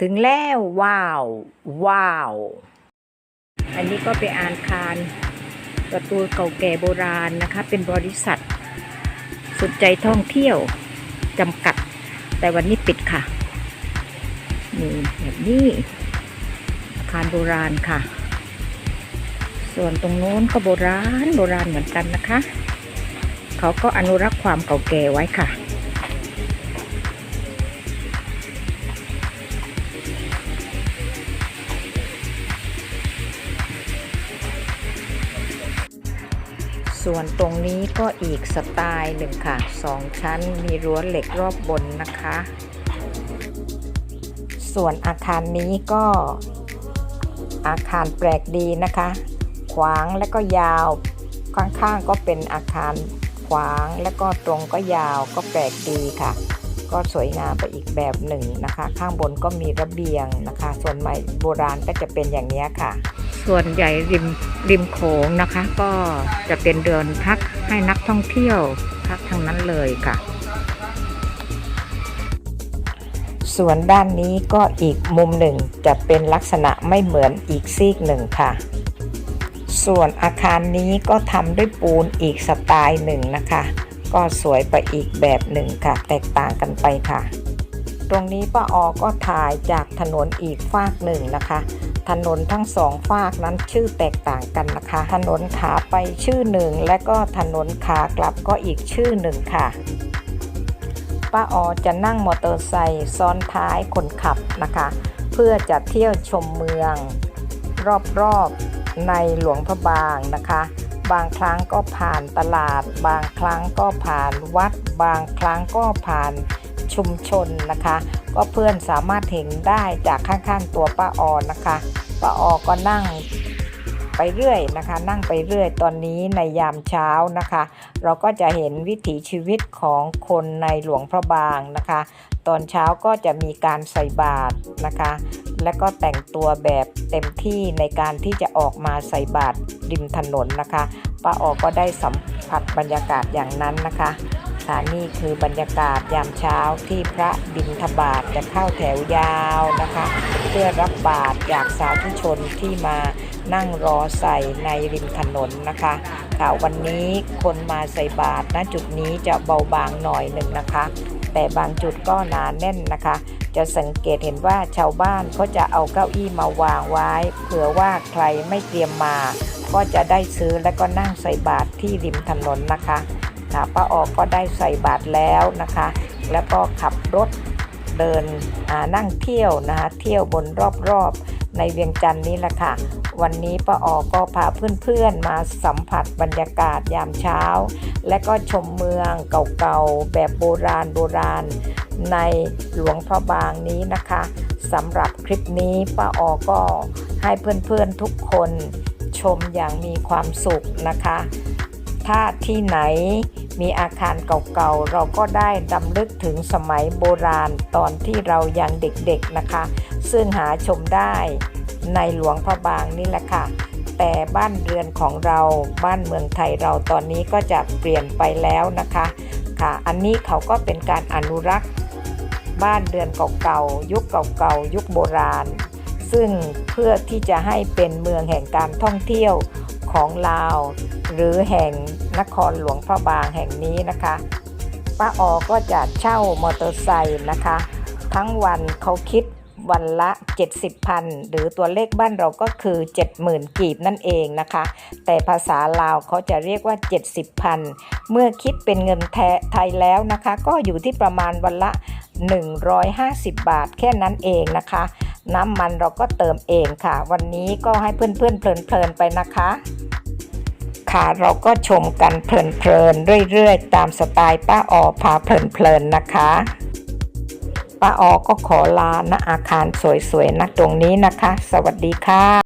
ถึงแล้วว้าว ว้าว อันนี้ก็เป็นอาคารประตูเก่าแก่โบราณนะคะ เป็นบริษัทสุดใจท่องเที่ยวจำกัด แต่วันนี้ปิดค่ะนี่แบบนี้ อาคารโบราณค่ะ ส่วนตรงโน้นก็โบราณโบราณเหมือนกันนะคะ เขาก็อนุรักษ์ความเก่าแก่ไว้ค่ะ ส่วนตรงนี้ก็อีกสไตล์หนึ่งค่ะสองชั้นมีรั้วเหล็กรอบบนนะคะ ส่วนอาคารนี้ก็อาคารแปลกดีนะคะ ขวางและก็ยาว ข้างๆก็เป็นอาคารขวางและก็ตรงก็ยาวก็แปลกดีค่ะ ก็สวยงามไปอีกแบบหนึ่งนะคะ ข้างบนก็มีระเบียงนะคะ ส่วนใหม่โบราณก็จะเป็นอย่างนี้ค่ะ ส่วนใหญ่ริมริมโขงนะคะ ก็จะเป็นเดินพักให้นักท่องเที่ยวพักทั้งนั้นเลยค่ะ ส่วนด้านนี้ก็อีกมุมหนึ่งจะเป็นลักษณะไม่เหมือนอีกซีกหนึ่งค่ะ ส่วนอาคารนี้ก็ทำด้วยปูนอีกสไตล์หนึ่งนะคะ ก็สวยไปอีกแบบหนึ่งค่ะ แตกต่างกันไปค่ะ ตรงนี้ป้าออก็ถ่ายจากถนนอีกฝากหนึ่งนะคะ ถนนทั้งสองฝากนั้นชื่อแตกต่างกันนะคะ ถนนขาไปชื่อหนึ่ง และก็ถนนขากลับก็อีกชื่อหนึ่งค่ะป้าออจะนั่งมอเตอร์ไซค์ซ้อนท้ายคนขับนะคะ เพื่อจะเที่ยวชมเมือง รอบๆในหลวงพระบางนะคะ บางครั้งก็ผ่านตลาด บางครั้งก็ผ่านวัด บางครั้งก็ผ่าน ชุมชนนะคะ ก็เพื่อนสามารถเห็นได้จากข้างๆตัวป้าออนะคะป้าออก็นั่งไปเรื่อยนะคะ นั่งไปเรื่อยตอนนี้ในยามเช้านะคะ เราก็จะเห็นวิถีชีวิตของคนในหลวงพระบางนะคะ ตอนเช้าก็จะมีการใส่บาตรนะคะ และก็แต่งตัวแบบเต็มที่ในการที่จะออกมาใส่บาตรริมถนนนะคะป้าออก็ได้สัมผัสบรรยากาศอย่างนั้นนะคะ ค่ะนี่คือบรรยากาศยามเช้าที่พระบิณฑบาตจะเข้าแถวยาวนะคะ เพื่อรับบาตรจากสาธุชนที่มานั่งรอใส่ในริมถนนนะคะค่ะวันนี้คนมาใส่บาตรณจุดนี้จะเบาบางหน่อยหนึ่งนะคะ แต่บางจุดก็หนานแน่นนะคะ จะสังเกตเห็นว่าชาวบ้านเขาจะเอาเก้าอี้มาวางไว้ เผื่อว่าใครไม่เตรียมมา ก็จะได้ซื้อและก็นั่งใส่บาตรที่ริมถนนนะคะ ค่ะป้าออกก็ได้ใส่บาตรแล้วนะคะ แล้วก็ขับรถเดินนั่งเที่ยวนะคะเที่ยวบนรอบๆในเวียงจันทร์นี้แหละค่ะ วันนี้ป้าออก็พาเพื่อนๆมาสัมผัสบรรยากาศยามเช้า และก็ชมเมืองเก่าๆแบบโบราณโบราณในหลวงพระบางนี้นะคะสำหรับคลิปนี้ป้าออก็ให้เพื่อนๆทุกคนชมอย่างมีความสุขนะคะ ถ้าที่ไหน มีอาคารเก่าๆ เราก็ได้ดำลึกถึงสมัยโบราณตอนที่เรายังเด็กๆนะคะ ซึ่งหาชมได้ในหลวงพระบางนี่แหละค่ะ แต่บ้านเรือนของเราบ้านเมืองไทยเราตอนนี้ก็จะเปลี่ยนไปแล้วนะคะค่ะ อันนี้เขาก็เป็นการอนุรักษ์ บ้านเรือนเก่าๆ ยุคเก่าๆ ยุคโบราณ ซึ่งเพื่อที่จะให้เป็นเมืองแห่งการท่องเที่ยว ของลาว หรือแห่งนครหลวงพระบางแห่งนี้นะคะป้าออก็จะเช่ามอเตอร์ไซค์นะคะ ทั้งวันเขาคิดวันละ 70พันหรือตัวเลขบ้านเราก็คือ 70,000 กีบนั่นเองนะคะ แต่ภาษาลาวเขาจะเรียกว่า 70พันเมื่อคิดเป็นเงินไทยแล้วนะคะ ก็อยู่ที่ประมาณวันละ 150 บาทแค่นั้นเองนะคะ น้ำมันเราก็เติมเองค่ะ วันนี้ก็ให้เพื่อนๆเพลินๆไปนะคะ ค่ะเราก็ชมกันเพลินๆเรื่อยๆ ตามสไตล์ป้าออพาเพลินๆนะคะป้าออก็ขอลาณอาคารสวยๆนะตรงนี้นะคะ สวัสดีค่ะ